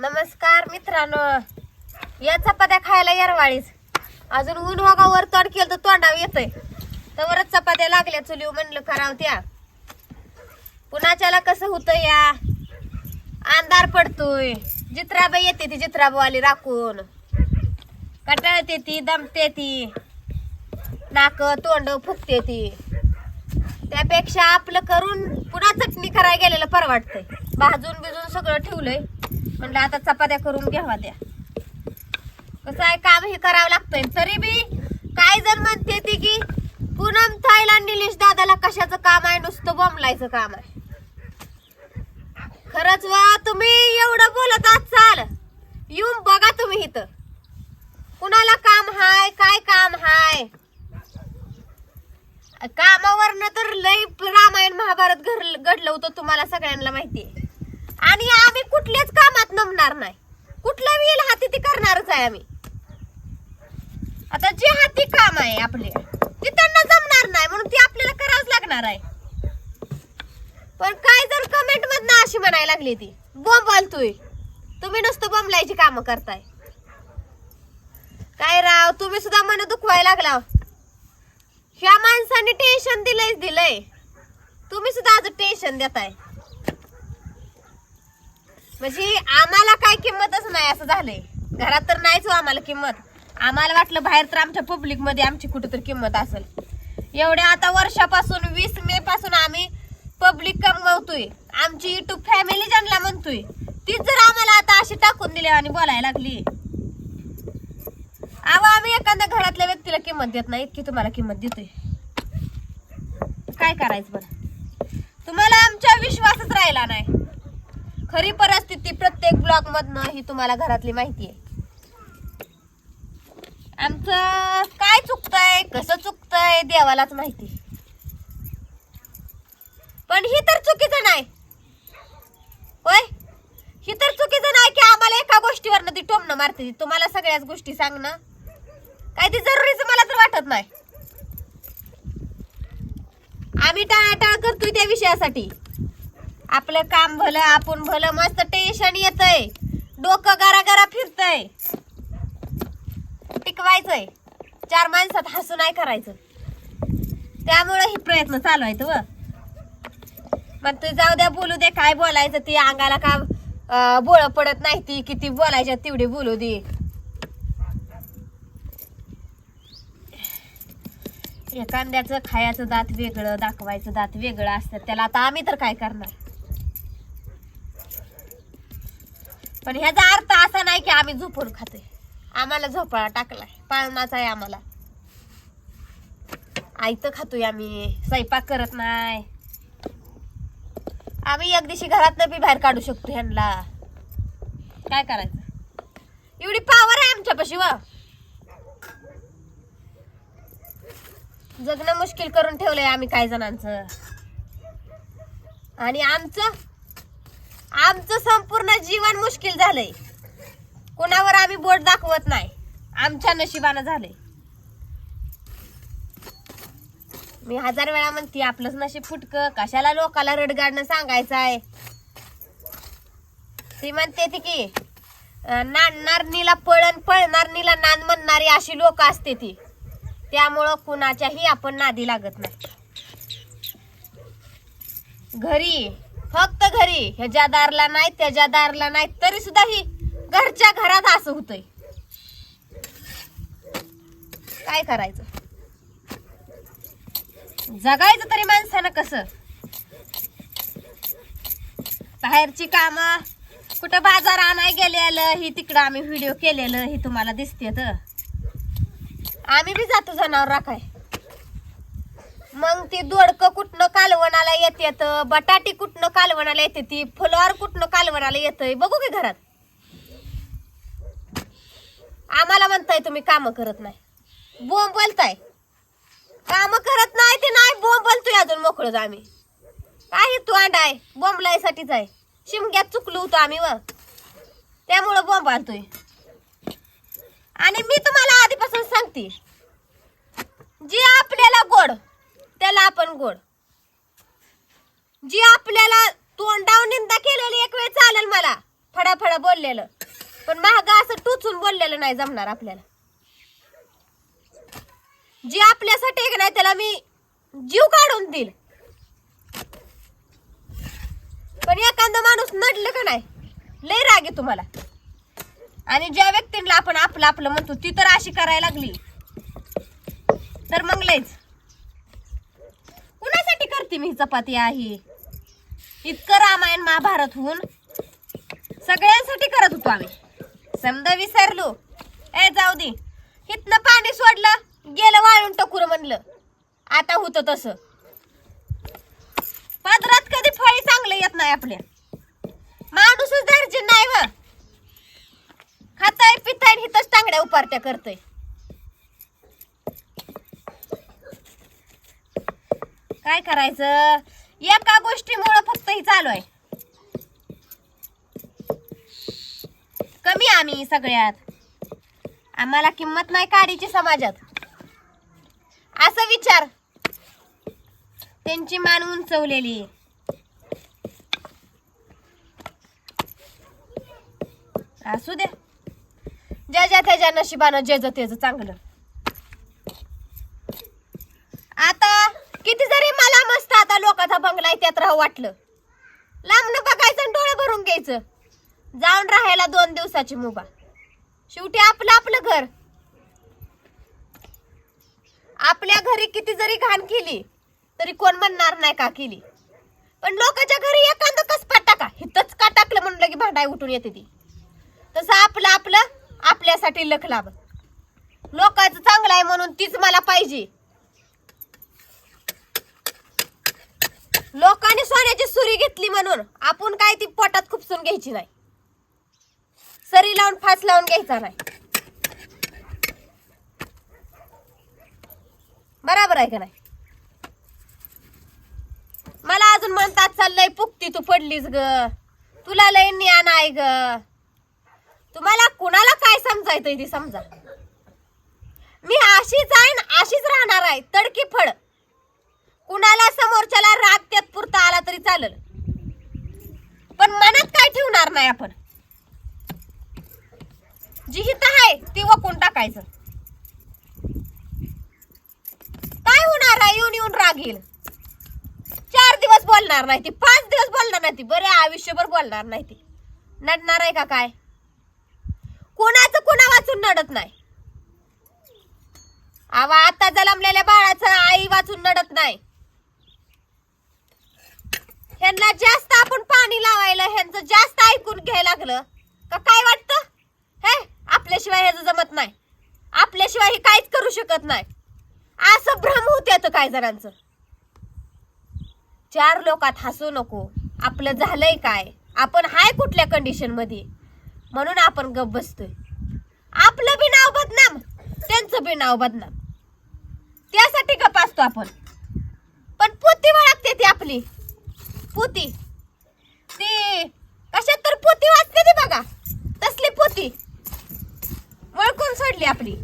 नमस्कार मित्रांनो. या चपात्या खायला येरवाळीच अजून ऊन होगा वर तोंड केलं तर तोंडावर येतंय. तवरच चपात्या लागल्या चुलीव म्हणलं करावं त्या. पुण्याच्याला कसं होतं या? अंधार पडतोय. जित्राबाई येते ती जित्राबावाली राखून. कटाळते ती दमते ती. नाक तोंड फुकते ती. त्यापेक्षा आपलं करून पुन्हा चटणी करायला गेलेलं परवाडतंय. भाजून बिजून सगळं ठेवलंय. म्हणलं आता चपात्या करून घ्यावा द्या कसं आहे काम हे करावं लागतंय. तरी बी काय जण म्हणते ती की पूनम थायला निलेश दादाला कशाचं काम आहे नुसतं बोंबलायचं काम आहे. खरंच वा तुम्ही एवढं बोलत असाल. येऊन बघा तुम्ही इथं. कुणाला काम हाय काय काम हाय? कामावरनं तर लय रामायण महाभारत घर घडलं होतं तुम्हाला सगळ्यांना माहिती आहे आणि आम्ही कुठल्याच कामात नमणार नाही. कुठल्या येईल हाती ती करणारच आहे आम्ही. आता जे हाती काम आहे आपले ते त्यांना जमणार नाही म्हणून ती आपल्याला करावंच लागणार आहे. पण काय जर कमेंट मधनं अशी म्हणायला लागली ती बोंबालतोय तुम्ही नुसतं बोंबलायची कामं करताय. काय राव तुम्ही सुद्धा मन दुखवायला लागला. ह्या माणसाने टेन्शन दिलंय दिलंय. तुम्ही सुद्धा आज टेन्शन देताय. म्हणजे आम्हाला काय किंमतच नाही असं झालंय. घरात तर नाहीच हो आम्हाला किंमत. आम्हाला वाटलं बाहेर तर आमच्या पब्लिकमध्ये आमची कुठेतरी किंमत असेल. एवढ्या आता वर्षापासून वीस मे पासून आम्ही पब्लिक कमवतोय. आमची युट्यूब फॅमिली ज्यांना म्हणतोय तीच जर आम्हाला आता अशी टाकून दिली आणि बोलायला लागली. अहो आम्ही एखाद्या घरातल्या व्यक्तीला किंमत देत नाही इतकी तुम्हाला किंमत देतोय. काय करायचं बरं? तुम्हाला आमच्या विश्वासच राहिला नाही. खरी परिस्थिती प्रत्येक ब्लॉक मधनं ही तुम्हाला घरातली माहिती आहे. आमचं काय चुकतंय कसं चुकतंय देवालाच माहिती. पण ही तर चुकीचं नाही. होय? ही तर चुकीचं नाही की आम्हाला एका गोष्टीवरनं ती टोमणं मारते. ती. तुम्हाला सगळ्याच गोष्टी सांगणं काय ती जरुरीच मला तर वाटत नाही. आम्ही टाळाटाळ करतोय त्या विषयासाठी. आपलं काम भलं आपण भलं मस्त टेन्शन येतंय. डोकं गरा गरा फिरतय. टिकवायचंय. चार माणसात हसू नाही करायचं. त्यामुळं हे प्रयत्न चालू आहेत व मग तू जाऊ द्या बोलू दे काय बोलायचं ती अंगाला का बोळ पडत नाही ती किती बोलायच्या तेवढी बोलू दे. एखाद्याचं खायचं दात वेगळं दाखवायचं दात वेगळं असतं त्याला आता आम्ही तर काय करणार? पण ह्याचा अर्थ असा नाही की आम्ही झोपून खातोय. आम्हाला झोपाळा टाकलाय. पाळणाचा आहे आम्हाला. आई तर खातोय आम्ही. स्वयंपाक करत नाही. आम्ही एक दिवशी घरात बी बाहेर काढू शकतो ह्यांना. काय करायचं? एवढी पावर आहे आमच्यापाशी व. जगणं मुश्किल करून ठेवलंय आम्ही काही जणांचं. आणि आमचं आमचं संपूर्ण जीवन मुश्किल झालंय. कोणावर आम्ही बोट दाखवत नाही. आमच्या नशिबानं झालंय. मी हजार वेळा म्हणते आपलंच नशीब फुटक. कशाला लोकाला रडगाडणं सांगायचं आहे ती म्हणते ती की अं, नांदणार पळण पळणार नीला नांद म्हणणारी अशी लोक असते ती. त्यामुळं कुणाच्याही आपण नादी लागत नाही. घरी फक्त घरी. ह्याच्या दारला नाही त्याच्या दारला नाही तरी सुद्धा ही घरच्या घरात असं होतंय. काय करायचं? जगायचं तरी माणसानं कसं? बाहेरची काम कुठं बाजार आणाय गेलेलं ही तिकडं आम्ही व्हिडिओ केलेलं हे तुम्हाला दिसते तर आम्ही बी जातो जनावर राखाय. मग ती दोडक कुठनं कालवणाला येते बटाटी कुठनं कालवणाला येते? ती फुलवार कुठनं कालवणाला येतय? बघू की घरात. आम्हाला म्हणताय तुम्ही काम करत नाही. बोंब बोलताय. काम करत नाही ते नाही बोंब बोलतोय अजून मोकळच आम्ही. काय तू अंडा आहे बोंबलायसाठीच आहे. शिमग्यात चुकलो होतो आम्ही व. त्यामुळं बोंब आणतोय. आणि मी तुम्हाला आधीपासून सांगते जी आपल्याला गोड त्याला आपण गोड. जी आपल्याला तोंडावर निंदा केलेली एक वेळ चालेल मला. फडाफडा बोललेलं. पण महाग असं टोचून बोललेलं नाही जमणार आपल्याला. जी आपल्यासाठी आहे नाही त्याला मी जीव काढून देईल. पण एखादा माणूस नडलं का नाही लय राग आहे तुम्हाला. आणि ज्या व्यक्तींना आपण आपलं आपलं म्हणतो ती तर अशी करायला लागली. तर मग लयच. कुणासाठी करते मी चपाती आहे इतकं रामायण महाभारत होऊन सगळ्यांसाठी करत होतो आम्ही. समजा विसरलो. ए जाऊ दे. इथनं पाणी सोडलं गेलं वाळून टकुर म्हणलं. आता होतं तसं. पदरात कधी फळी चांगलं येत नाही आपल्या. माणूसच दर्जे नाही व. खाताय पिताय हिथंच टांगड्या उपारत्या करतय. काय करायचं? एका गोष्टीमुळं फक्त ही चालू आहे. कमी आम्ही सगळ्यात. आम्हाला किंमत नाही काडीची समाजात. असं विचार. त्यांची मान उंचवलेली असू दे. ज्याच्या त्याच्या नशिबानं जे तेज चांगलं आता किती जरी आता लोकांचा बंगला आहे त्यात राहू वाटलं. लांबनं बघायचं आणि डोळे भरून घ्यायचं. जाऊन राहायला दोन दिवसाची मुभा. शेवटी आपलं आपलं घर. आपल्या घरी किती जरी घाण केली तरी कोण म्हणणार नाही का केली. पण लोकांच्या घरी एखादं कसपा टाका. हिथंच का टाकलं म्हणलं की भांडाय उठून येते ती. तसं आपलं आपलं आपल्यासाठी लख लाभ. लोकांचं चांगलं आहे म्हणून तीच मला पाहिजे. लोकांनी सोन्याची सुरी घेतली म्हणून आपण काय ती पोटात खुपसून घ्यायची नाही. सरी लावून फास लावून घ्यायचा नाही. बराबर आहे का नाही? मला अजून म्हणतात चाललंय पुकती तू पडलीस ग. तुला लय ज्ञान आहे ग. तुम्हाला कुणाला काय समजायचं ती समजा. मी अशीच आहे ना अशीच राहणार आहे. तडकी फड. कुणाला समोरच्याला राग त्यात पुरता आला तरी चालेल. पण मनात काय ठेवणार नाही आपण? जी हित आहे ती वकून टाकायचं. काय होणार आहे? येऊन येऊन राग येईल. चार दिवस बोलणार नाही ती पाच दिवस बोलणार नाही ती बरे आयुष्यभर बोलणार नाही ती. नडणार आहे का काय? कोणाचं कोणा वाचून नडत नाही. आवा आता जलमलेल्या बाळाचं आई वाचून नडत नाही. ह्यांना जास्त आपण पाणी लावायला ह्यांचं जास्त ऐकून घ्यायला लागलं. का काय वाटतं? हे आपल्याशिवाय ह्याचं जमत नाही. आपल्याशिवाय हे काहीच करू शकत नाही. असं भ्रम होते आता काय जणांचं. चार लोकात हसू नको. आपलं झालंय काय? आपण हाय कुठल्या कंडिशनमध्ये? म्हणून आपण गप बसतोय. आपलं बी नाव बदनाम. त्यांचं बी नाव बदनाम. त्यासाठी गप असतो आपण. पण पोती वळखते ती आपली. पोती. ते कशात तर पोती वाचते ते बघा. तसली पोती. वळकून सोडली आपली.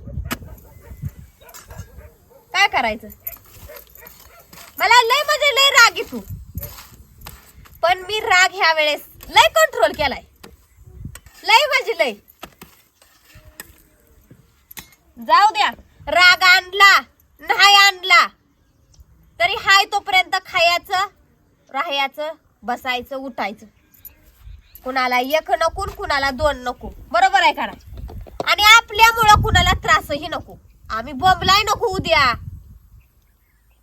काय करायचं? मला लय म्हणजे लय राग येतो. पण मी राग ह्या वेळेस लय कंट्रोल केलाय. लय म्हणजे लय. जाऊ द्या. राग आणला नाही आणला तरी हाय तोपर्यंत खायचं राहायचं बसायचं उठायचं. कुणाला एक नको कुणाला दोन नको. बरोबर आहे का आणि आपल्यामुळं कुणाला त्रासही नको. आम्ही बोंबलाय नको उद्या.